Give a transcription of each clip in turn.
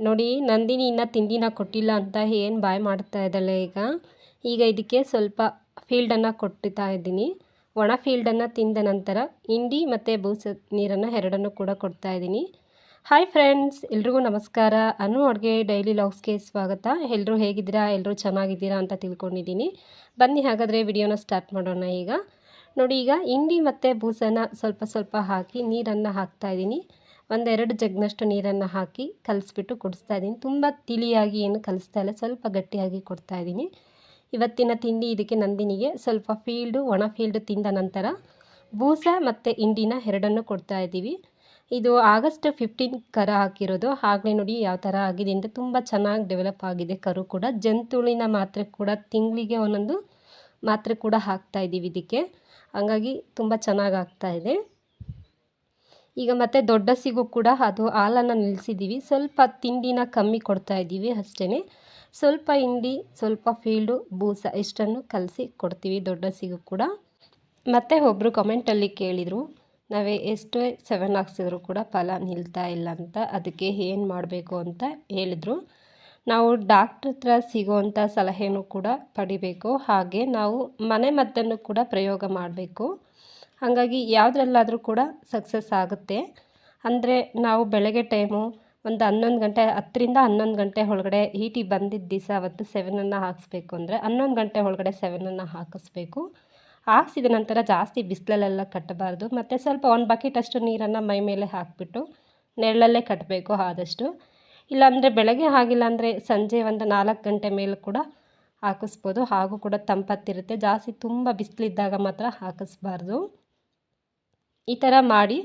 ನೋಡಿ, ನಂದಿನಿ ಇನ್ನೂ ತಿಂಡಿನ ಕೊಟ್ಟಿಲ್ಲ ಅಂತ ಏನು ಬಾಯ್ ಮಾಡ್ತಾ ಇದ್ದಾಳೆ ಈಗ? ಈಗ ಇದಕ್ಕೆ ಸ್ವಲ್ಪ ಫೀಲ್ಡನ್ನು ಕೊಟ್ಟಿತಾ ಇದ್ದೀನಿ. ಒಣ ಫೀಲ್ಡನ್ನು ತಿಂದ ನಂತರ ಹಿಂಡಿ ಮತ್ತು ಬೂಸ ನೀರನ್ನು ಎರಡನ್ನೂ ಕೂಡ ಕೊಡ್ತಾ ಇದ್ದೀನಿ. ಹಾಯ್ ಫ್ರೆಂಡ್ಸ್ ಎಲ್ರಿಗೂ ನಮಸ್ಕಾರ. ಅನು ಅಡುಗೆ ಡೈಲಿ ಲಾಗ್ಸ್ಗೆ ಸ್ವಾಗತ. ಎಲ್ಲರೂ ಹೇಗಿದ್ದೀರಾ? ಎಲ್ಲರೂ ಚೆನ್ನಾಗಿದ್ದೀರಾ ಅಂತ ತಿಳ್ಕೊಂಡಿದ್ದೀನಿ. ಬನ್ನಿ ಹಾಗಾದರೆ ವಿಡಿಯೋನ ಸ್ಟಾರ್ಟ್ ಮಾಡೋಣ ಈಗ. ನೋಡಿ, ಈಗ ಹಿಂಡಿ ಮತ್ತು ಬೂಸನ ಸ್ವಲ್ಪ ಸ್ವಲ್ಪ ಹಾಕಿ ನೀರನ್ನು ಹಾಕ್ತಾ ಇದ್ದೀನಿ. ಒಂದೆರಡು ಜಗ್ನಷ್ಟು ನೀರನ್ನು ಹಾಕಿ ಕಲಿಸ್ಬಿಟ್ಟು ಕುಡಿಸ್ತಾ ಇದ್ದೀನಿ. ತುಂಬ ತಿಳಿಯಾಗಿ ಏನು ಕಲಿಸ್ತಾ ಇಲ್ಲ. ಸ್ವಲ್ಪ ಗಟ್ಟಿಯಾಗಿ ಕೊಡ್ತಾ ಇದ್ದೀನಿ. ಇವತ್ತಿನ ತಿಂಡಿ ಇದಕ್ಕೆ ನಂದಿನಿಗೆ ಸ್ವಲ್ಪ ಫೀಲ್ಡು, ಒಣ ಫೀಲ್ಡು ತಿಂದ ನಂತರ ಬೂಸ ಮತ್ತು ಹಿಂಡಿನ ಎರಡನ್ನು ಕೊಡ್ತಾ ಇದ್ದೀವಿ. ಇದು ಆಗಸ್ಟ್ ಫಿಫ್ಟೀನ್ ಕರ ಹಾಕಿರೋದು. ಆಗಲೇ ನೋಡಿ ಯಾವ ಥರ ಆಗಿದೆ ಅಂತ ತುಂಬ ಚೆನ್ನಾಗಿ ಡೆವಲಪ್ ಆಗಿದೆ ಕರು ಕೂಡ. ಜಂತುಳಿನ ಮಾತ್ರೆ ಕೂಡ ತಿಂಗಳಿಗೆ ಒಂದೊಂದು ಮಾತ್ರೆ ಕೂಡ ಹಾಕ್ತಾ ಇದ್ದೀವಿ ಇದಕ್ಕೆ. ಹಂಗಾಗಿ ತುಂಬ ಚೆನ್ನಾಗಿ ಆಗ್ತಾ ಇದೆ. ಈಗ ಮತ್ತೆ ದೊಡ್ಡ ಸಿಗು ಕೂಡ ಅದು ಹಾಲನ್ನು ನಿಲ್ಲಿಸಿದ್ದೀವಿ ಸ್ವಲ್ಪ ತಿಂಡಿನ ಕಮ್ಮಿ ಕೊಡ್ತಾ ಇದ್ದೀವಿ ಅಷ್ಟೇ ಸ್ವಲ್ಪ ಹಿಂಡಿ, ಸ್ವಲ್ಪ ಫೀಲ್ಡು, ಬೂಸ ಇಷ್ಟನ್ನು ಕಲಸಿ ಕೊಡ್ತೀವಿ ದೊಡ್ಡ ಸಿಗು ಕೂಡ. ಮತ್ತು ಒಬ್ಬರು ಕಮೆಂಟಲ್ಲಿ ಕೇಳಿದರು, ನಾವೇ ಎಷ್ಟೇ ಸೆವೆನ್ ಹಾಕ್ಸಿದ್ರು ಕೂಡ ಫಲ ನಿಲ್ತಾ ಇಲ್ಲ ಅಂತ, ಅದಕ್ಕೆ ಏನು ಮಾಡಬೇಕು ಅಂತ ಹೇಳಿದರು. ನಾವು ಡಾಕ್ಟ್ರ ಹತ್ರ ಸಿಗೋವಂಥ ಸಲಹೆನೂ ಕೂಡ ಪಡಿಬೇಕು. ಹಾಗೆ ನಾವು ಮನೆ ಮದ್ದನ್ನು ಕೂಡ ಪ್ರಯೋಗ ಮಾಡಬೇಕು. ಹಾಗಾಗಿ ಯಾವುದ್ರಲ್ಲಾದರೂ ಕೂಡ ಸಕ್ಸಸ್ ಆಗುತ್ತೆ. ಅಂದರೆ ನಾವು ಬೆಳಗ್ಗೆ ಟೈಮು ಒಂದು ಹನ್ನೊಂದು ಗಂಟೆ, ಹತ್ತರಿಂದ ಹನ್ನೊಂದು ಗಂಟೆ ಒಳಗಡೆ ಹೀಟಿ ಬಂದಿದ್ದ ದಿವಸ ಅವತ್ತು ಸೆವೆನನ್ನು ಹಾಕಿಸ್ಬೇಕು ಅಂದರೆ ಹನ್ನೊಂದು ಗಂಟೆ ಒಳಗಡೆ ಸೆವೆನನ್ನು ಹಾಕಿಸ್ಬೇಕು. ಹಾಕ್ಸಿದ ನಂತರ ಜಾಸ್ತಿ ಬಿಸಿಲಲ್ಲೆಲ್ಲ ಕಟ್ಟಬಾರ್ದು. ಮತ್ತು ಸ್ವಲ್ಪ ಒಂದು ಬಕೆಟ್ ಅಷ್ಟು ನೀರನ್ನು ಮೈ ಮೇಲೆ ಹಾಕಿಬಿಟ್ಟು ನೆರಳಲ್ಲೇ ಕಟ್ಟಬೇಕು ಆದಷ್ಟು. ಇಲ್ಲಾಂದರೆ ಬೆಳಗ್ಗೆ ಆಗಿಲ್ಲ ಅಂದರೆ ಸಂಜೆ ಒಂದು ನಾಲ್ಕು ಗಂಟೆ ಮೇಲೆ ಕೂಡ ಹಾಕಿಸ್ಬೋದು. ಹಾಗೂ ಕೂಡ ತಂಪತ್ತಿರುತ್ತೆ. ಜಾಸ್ತಿ ತುಂಬ ಬಿಸಿಲಿದ್ದಾಗ ಮಾತ್ರ ಹಾಕಿಸ್ಬಾರ್ದು. ಈ ಥರ ಮಾಡಿ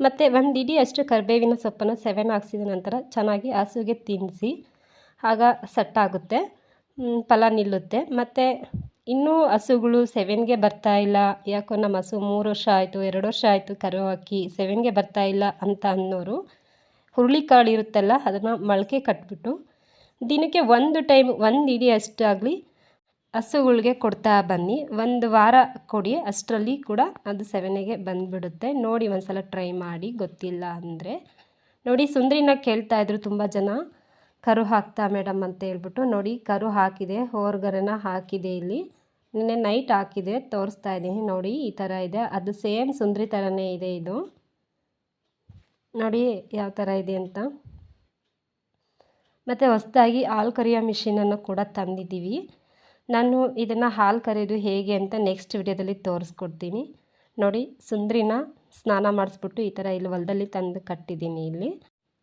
ಮತ್ತು ಒಂದು ಇಡೀ ಅಷ್ಟು ಕರಿಬೇವಿನ ಸೊಪ್ಪನ್ನು ಸೆವೆನ್ ಹಾಕ್ಸಿದ ನಂತರ ಚೆನ್ನಾಗಿ ಹಸುಗೆ ತಿನ್ನಿಸಿ ಆಗ ಸಟ್ಟಾಗುತ್ತೆ ಫಲ ನಿಲ್ಲುತ್ತೆ. ಮತ್ತು ಇನ್ನೂ ಹಸುಗಳು ಸೆವೆನ್ಗೆ ಬರ್ತಾ ಇಲ್ಲ. ಯಾಕೋ ನಮ್ಮ ಹಸು ಮೂರು ವರ್ಷ ಆಯಿತು, ಎರಡು ವರ್ಷ ಆಯಿತು ಕರು ಹಾಕಿ ಸೆವೆನ್ಗೆ ಬರ್ತಾ ಇಲ್ಲ ಅಂತ ಅನ್ನೋರು ಹುರುಳಿಕಾಳು ಇರುತ್ತಲ್ಲ, ಅದನ್ನು ಮೊಳಕೆ ಕಟ್ಬಿಟ್ಟು ದಿನಕ್ಕೆ ಒಂದು ಟೈಮ್ ಒಂದು ಇಡೀ ಅಷ್ಟಾಗಲಿ ಹಸುಗಳ್ಗೆ ಕೊಡ್ತಾ ಬನ್ನಿ. ಒಂದು ವಾರ ಕೊಡಿ, ಅಷ್ಟರಲ್ಲಿ ಕೂಡ ಅದು ಸೆವೆನಿಗೆ ಬಂದುಬಿಡುತ್ತೆ. ನೋಡಿ ಒಂದು ಸಲ ಟ್ರೈ ಮಾಡಿ, ಗೊತ್ತಿಲ್ಲ ಅಂದರೆ. ನೋಡಿ, ಸುಂದ್ರಿನ ಕೇಳ್ತಾಯಿದ್ರು ತುಂಬ ಜನ. ಕರು ಹಾಕ್ತಾ ಮೇಡಮ್ ಅಂತ ಹೇಳ್ಬಿಟ್ಟು, ನೋಡಿ, ಕರು ಹಾಕಿದೆ, ಹೋರ್ಗರನ ಹಾಕಿದೆ ಇಲ್ಲಿ. ನಿನ್ನೆ ನೈಟ್ ಹಾಕಿದೆ, ತೋರಿಸ್ತಾ ಇದ್ದೀನಿ. ನೋಡಿ, ಈ ಥರ ಇದೆ. ಅದು ಸೇಮ್ ಸುಂದ್ರಿ ಥರನೇ ಇದೆ ಇದು. ನೋಡಿ, ಯಾವ ಥರ ಇದೆ ಅಂತ. ಮತ್ತು ಹೊಸದಾಗಿ ಹಾಲು ಕರಿಯೋ ಮಿಷಿನನ್ನು ಕೂಡ ತಂದಿದ್ದೀವಿ. ನಾನು ಇದನ್ನು ಹಾಲು ಕರೆಯೋದು ಹೇಗೆ ಅಂತ ನೆಕ್ಸ್ಟ್ ವಿಡಿಯೋದಲ್ಲಿ ತೋರಿಸ್ಕೊಡ್ತೀನಿ. ನೋಡಿ, ಸುಂದ್ರಿನ ಸ್ನಾನ ಮಾಡಿಸ್ಬಿಟ್ಟು ಈ ಥರ ಇಲ್ಲಿ ಹೊಲದಲ್ಲಿ ತಂದು ಕಟ್ಟಿದ್ದೀನಿ ಇಲ್ಲಿ.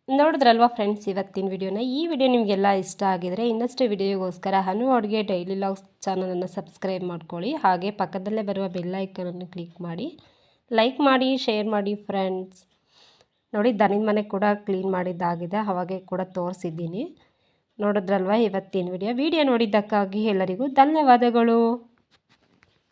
ನೋಡಿದ್ರಲ್ವಾ ಫ್ರೆಂಡ್ಸ್ ಇವತ್ತಿನ ವಿಡಿಯೋನ ಈ ವಿಡಿಯೋ ನಿಮಗೆಲ್ಲ ಇಷ್ಟ ಆಗಿದರೆ ಇನ್ನಷ್ಟು ವಿಡಿಯೋಗೋಸ್ಕರ ಹನು ಅಡುಗೆ ಡೈಲಿ ಲಾಗ್ಸ್ ಚಾನಲನ್ನು ಸಬ್ಸ್ಕ್ರೈಬ್ ಮಾಡ್ಕೊಳ್ಳಿ. ಹಾಗೆ ಪಕ್ಕದಲ್ಲೇ ಬರುವ ಬೆಲ್ಲೈಕನನ್ನು ಕ್ಲಿಕ್ ಮಾಡಿ. ಲೈಕ್ ಮಾಡಿ ಶೇರ್ ಮಾಡಿ ಫ್ರೆಂಡ್ಸ್ ನೋಡಿ ದನಿನ ಮನೆ ಕೂಡ ಕ್ಲೀನ್ ಮಾಡಿದ್ದಾಗಿದೆ, ಅವಾಗೆ ಕೂಡ ತೋರಿಸಿದ್ದೀನಿ. ನೋಡಿದ್ರಲ್ವ ಇವತ್ತಿನ ವಿಡಿಯೋ? ವಿಡಿಯೋ ನೋಡಿದ್ದಕ್ಕಾಗಿ ಎಲ್ಲರಿಗೂ ಧನ್ಯವಾದಗಳು.